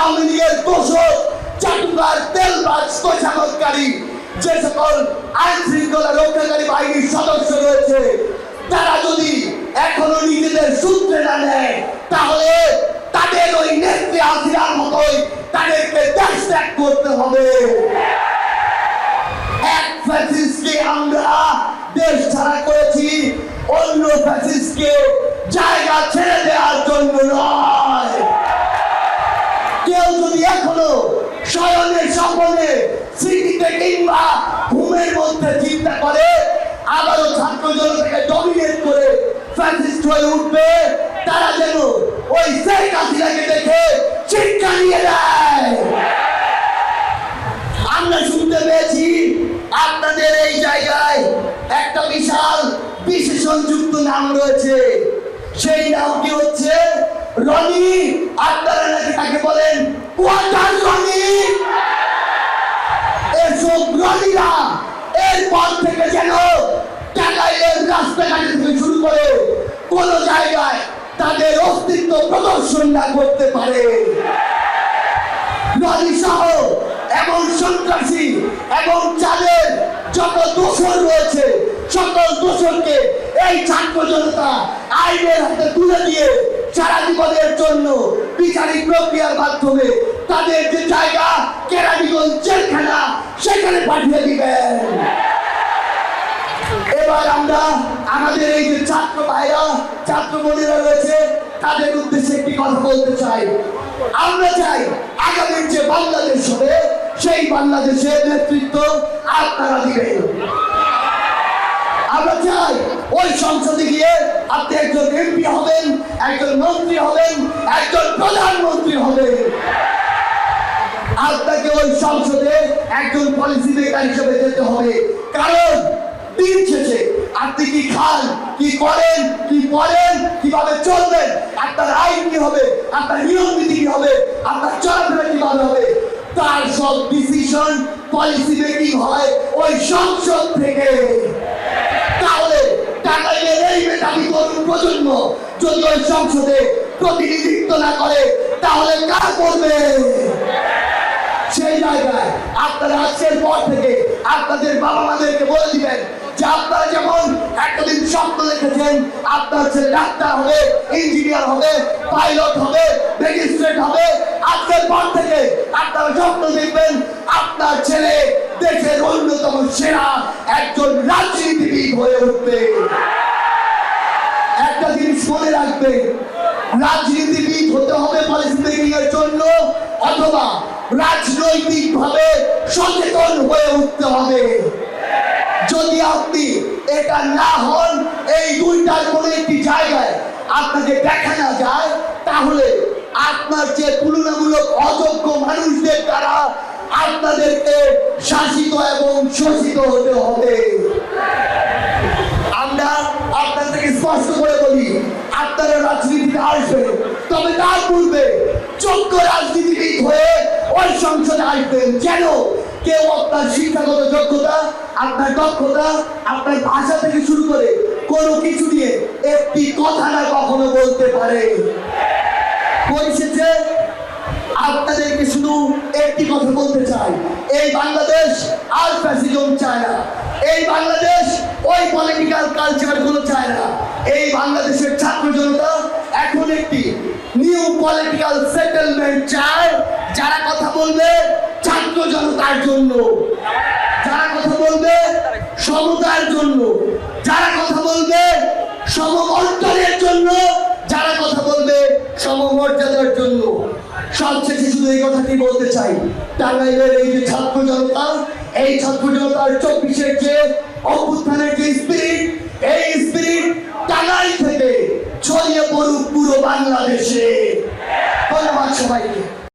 আওয়ামী লীগের চাটুকার তেলবাজ তোষামতকারী যে সকল আইন শৃঙ্খলা রক্ষাকারী বাহিনীর সদস্য রয়েছে, তারা যদি এখনও নিজেদের সূত্রে না নেয়, তাহলে তাদের ওই নেত্রী হাসিনার মতোই তাদেরকে দেশ ত্যাগ করতে হবে। এক ফ্যাসিস্টকে আমরা দেশ ছাড়া করেছি, অন্য ফ্যাসিস্টকে জায়গা ছেড়ে দেওয়ার জন্য নয়। এখনও শয়নের স্বপনে স্মৃতিতে কিংবা ঘুমের মধ্যে চিন্তা করে, আবারও ছাত্র জনতাকে ডমিনেট করে ফ্যাসিস্ট হয়ে উঠবে। তারা যেন ওই শেখ হাসিনাকে দেখে শিক্ষা নিয়ে দেয় আমরা শুনতে পেয়েছি আপনাদের এই জায়গায় একটা বিশাল বিশেষণ যুক্ত নাম রয়েছে। সেই নামটি হচ্ছে রনি ওয়াটার রনি এসব রনিরা এরপর থেকে যেন টাকাইলের রাস্তাঘাট থেকে শুরু করে কোন জায়গায় তাদের অস্তিত্ব প্রদর্শন না করতে পারে। নদী সহ এবং সন্ত্রাসী এবং যাদের যত দোষর রয়েছে, সকল দোষরকে এই ছাত্র জনতা আইনের হাতে তুলে দিয়ে সারা জীবনের জন্য বিচারিক প্রক্রিয়ার মাধ্যমে তাদের যে জায়গা, কেরানীগঞ্জ জেলখানা, সেখানে পাঠিয়ে দিবেন। এবার আমরা আমাদের এই যে ছাত্র ভাইরা, ছাত্র বোনেরা রয়েছে, তাদের উদ্দেশ্যে একটি কথা বলতে চাই। আমরা চাই আগামীর যে বাংলাদেশ হবে, সেই বাংলাদেশের নেতৃত্ব আপনারা দিবেন। আমরা চাই ওই সংসদে গিয়ে আপনি একজন এমপি হবেন, একজন মন্ত্রী হবেন, একজন প্রধানমন্ত্রী হবেন। আপনাকে ওই সংসদে একজন পলিসি মেকার হিসেবে যেতে হবে। কারণ দিন শেষে আপনি কি খান, কি করেন, কি পড়েন কীভাবে চলবেন, আপনার আইন কি হবে, আপনার নিয়ম নীতি কি হবে, আপনার চলাফেরা কীভাবে হবে, তার সব ডিসিশন পলিসি মেকিং হয় ওই সংসদ থেকে। তাহলে টাকাইলের এই মেধাবী তরুণ প্রজন্ম? যদি ওই সংসদে প্রতিনিধিত্ব না করে, তাহলে কার করবে? সেই জায়গায় আপনারা আজকের পর থেকে আপনাদের বাবা মাদেরকে বলে দিবেন যে আপনারা যেমন এতদিন স্বপ্ন দেখেছেন, আপনার ছেলে ডাক্তার হবে, ইঞ্জিনিয়ার হবে, পাইলট হবে, ম্যাজিস্ট্রেট হবে, আজকের পর থেকে আপনারা স্বপ্ন দেখবেন আপনার ছেলে দেশের অন্যতম সেরা একজন রাজনীতিবিদ হয়ে উঠবে। একটা জিনিস মনে রাখবে রাজনীতিবিদ হতে হবে পলিসি মেকিং এর জন্য অথবা রাজনৈতিক ভাবে সচেতন হয়ে উঠতে হবে। যদি আপনি এটা না হন, এই দুইটার কোনো একটি জায়গায় আপনাকে দেখা না যায়, তাহলে আপনার যে তুলনামূলক অযোগ্য মানুষদের দ্বারা আপনাদেরকে শাসিত এবং শোষিত হতে হবে। আমরা আপনাদেরকে স্পষ্ট করে বলি, আপনারা রাজনীতিতে আসবেন, তবে তার পূর্বে যোগ্য রাজনীতিবিদ হয়ে ওই সংসদে আসবেন। যেন কেউ আপনার শিক্ষাগত যোগ্যতা, আপনার দক্ষতা, আপনার ভাষা থেকে শুরু করে কোনো কিছু নিয়ে একটি কথা না কখনো বলতে পারে। আপনাদেরকে শুধু একটি কথা বলতে চাই। এই বাংলাদেশ আর ফ্যাসিজম চায় না। এই বাংলাদেশ ওই পলিটিক্যাল কালচারগুলো চায় না। এই বাংলাদেশের ছাত্র জনতা এখন পলিটিক্যাল সেটেলমেন্ট চায়, যারা কথা বলবে ছাত্র জনতার জন্য। যারা কথা বলবে সমতার জন্য। যারা কথা বলবে সমবর্তনের জন্য। যারা কথা বলবে সমমর্যাদার জন্য। সবশেষে শুধু এই কথাটি বলতে চাই, টাঙ্গাইলের এই যে ছাত্র জনতা, এই ছাত্র জনতার চব্বিশের যে অভ্যুত্থানের যে